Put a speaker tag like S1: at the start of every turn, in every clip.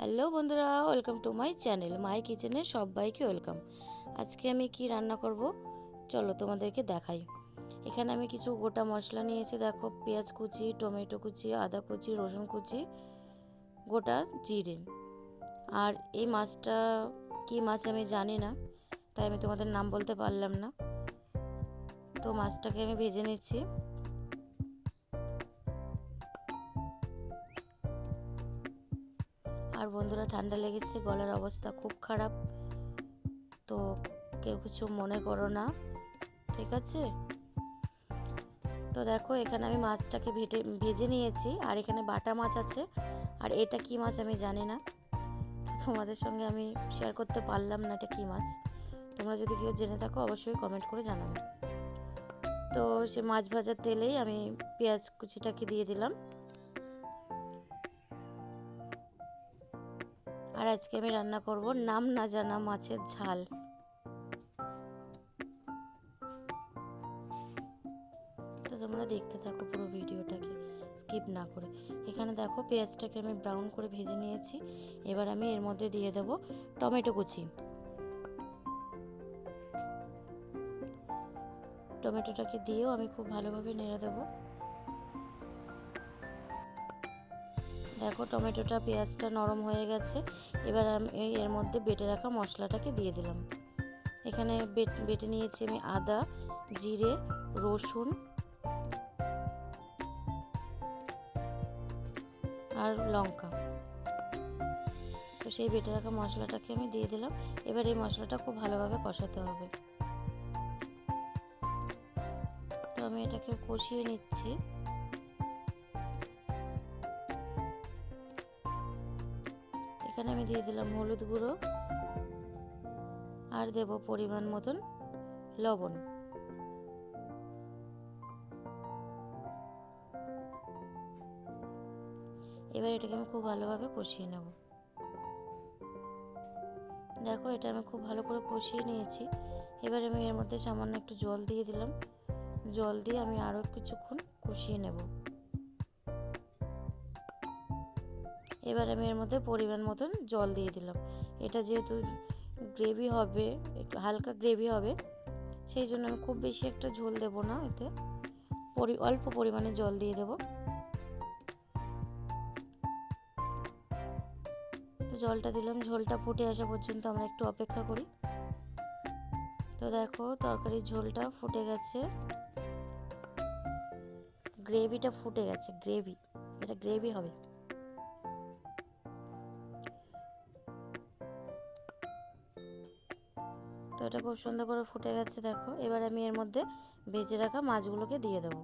S1: Hello বন্ধুরা, welcome to my channel, my কিচেনে সবাইকে ওয়েলকাম। আজকে আমি কি রান্না করব? চলো তোমাদেরকে দেখাই। এখানে আমি কিছু গোটা মশলা নিয়েছি, দেখো পেঁয়াজ কুচি, টমেটো কুচি, আদা কুচি, রসুন কুচি, গোটা জিরে। আর এই মাছটা, কি মাছ আমি জানি না, তাই আমি তোমাদের নাম বলতে পারলাম না। তো মাছটাকে আমি ভেজে নিচ্ছি। আর বন্ধুরা ঠান্ডা লেগেছে, গলার অবস্থা খুব খারাপ। তো কেউ কিছু মনে করো না, ঠিক আছে? তো দেখো, এখানে আমি মাছটাকে ভেটে, ভেজে নিয়েছি, আর এখানে বাটা মাছ আছে। আর এটা কি মাছ আমি জানি না। তোমাদের সঙ্গে আমি শেয়ার করতে পারলাম না এটা কী মাছ। তোমরা যদি কেউ জেনে থাকো, অবশ্যই কমেন্ট করে জানাবে। তো সে মাছ ভাজার তেলেই আমি পেঁয়াজ কুচিটাকে দিয়ে দিলাম। আর আজকে আমি রান্না করব নাম না জানা মাছের ঝাল। তো তোমরা দেখতে থাকো পুরো ভিডিওটাকে, স্কিপ না করে। এখানে দেখো পেঁয়াজটাকে আমি ব্রাউন করে ভেজে নিয়েছি। এবার আমি এর মধ্যে দিয়ে দেব টমেটো কুচি। টমেটোটাকে দিয়েও আমি খুব ভালোভাবে নেড়ে দেবো। দেখো টমেটোটা, পেঁয়াজটা নরম হয়ে গেছে। এবার আমি এর মধ্যে বেটে রাখা মশলাটাকে দিয়ে দিলাম। এখানে বেটে নিয়েছি আমি আদা, জিরে, রসুন আর লঙ্কা। তো সেই বেটে রাখা মশলাটাকে আমি দিয়ে দিলাম। এবার এই মশলাটা খুব ভালোভাবে কষাতে হবে। তো আমি এটাকে কষিয়ে নিচ্ছি। এখানে আমি দিয়ে দিলাম হলুদ গুঁড়ো আর দেব পরিমাণ মতন লবণ। এবার এটাকে আমি খুব ভালোভাবে কষিয়ে নেব। দেখো এটা আমি খুব ভালো করে কষিয়ে নিয়েছি। এবার আমি এর মধ্যে সামান্য একটু জল দিয়ে দিলাম। জল দিয়ে আমি আরও কিছুক্ষণ কষিয়ে নেব। এবার আমি এর মধ্যে পরিমাণ মতন জল দিয়ে দিলাম। এটা যেহেতু গ্রেভি হবে, একটু হালকা গ্রেভি হবে, সেই জন্য আমি খুব বেশি একটা ঝোল দেব না এতে। পরি, অল্প পরিমাণে জল দিয়ে দেব। তো জলটা দিলাম, ঝোলটা ফুটে আসা পর্যন্ত আমরা একটু অপেক্ষা করি। তো দেখো, তরকারির ঝোলটা ফুটে গেছে। গ্রেভিটা ফুটে গেছে, গ্রেভি, এটা গ্রেভি হবে। তো এটা খুব সুন্দর করে ফুটে গেছে, দেখো। এবার আমি এর মধ্যে ভেজে রাখা মাছগুলোকে দিয়ে দেবো।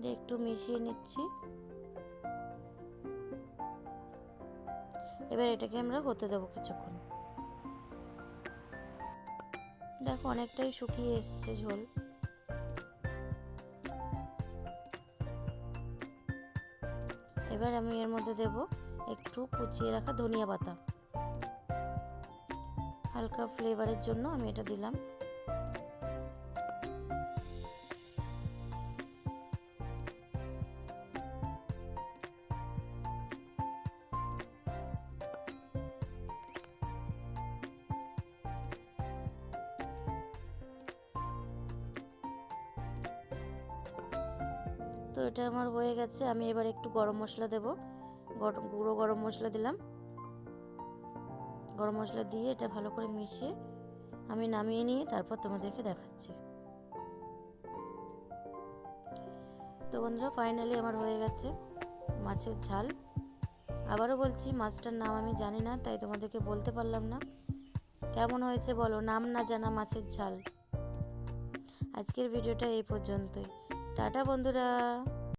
S1: দিয়ে একটু মিশিয়ে নিচ্ছি। এবার এটাকে আমরা হতে দেবো কিছুক্ষণ। দেখো, অনেকটাই শুকিয়ে এসছে ঝোল। এবার আমি এর মধ্যে দেব একটু কুচিয়ে রাখা ধনিয়া পাতা। হালকা ফ্লেভারের জন্য আমি এটা দিলাম। তো এটা আমার হয়ে গেছে। আমি এবার একটু গরম মশলা দেব। গুঁড়ো গরম মশলা দিলাম। গরম মশলা দিয়ে এটা ভালো করে মিশিয়ে আমি নামিয়ে নিয়ে তারপর তোমাদেরকে দেখাচ্ছি। তো বন্ধুরা ফাইনালি আমার হয়ে গেছে মাছের ঝাল। আবারও বলছি, মাছটার নাম আমি জানি না, তাই তোমাদেরকে বলতে পারলাম না। কেমন হয়েছে বলো? নাম না জানা মাছের ঝাল। আজকের ভিডিওটা এই পর্যন্তই। টাটা বন্ধুরা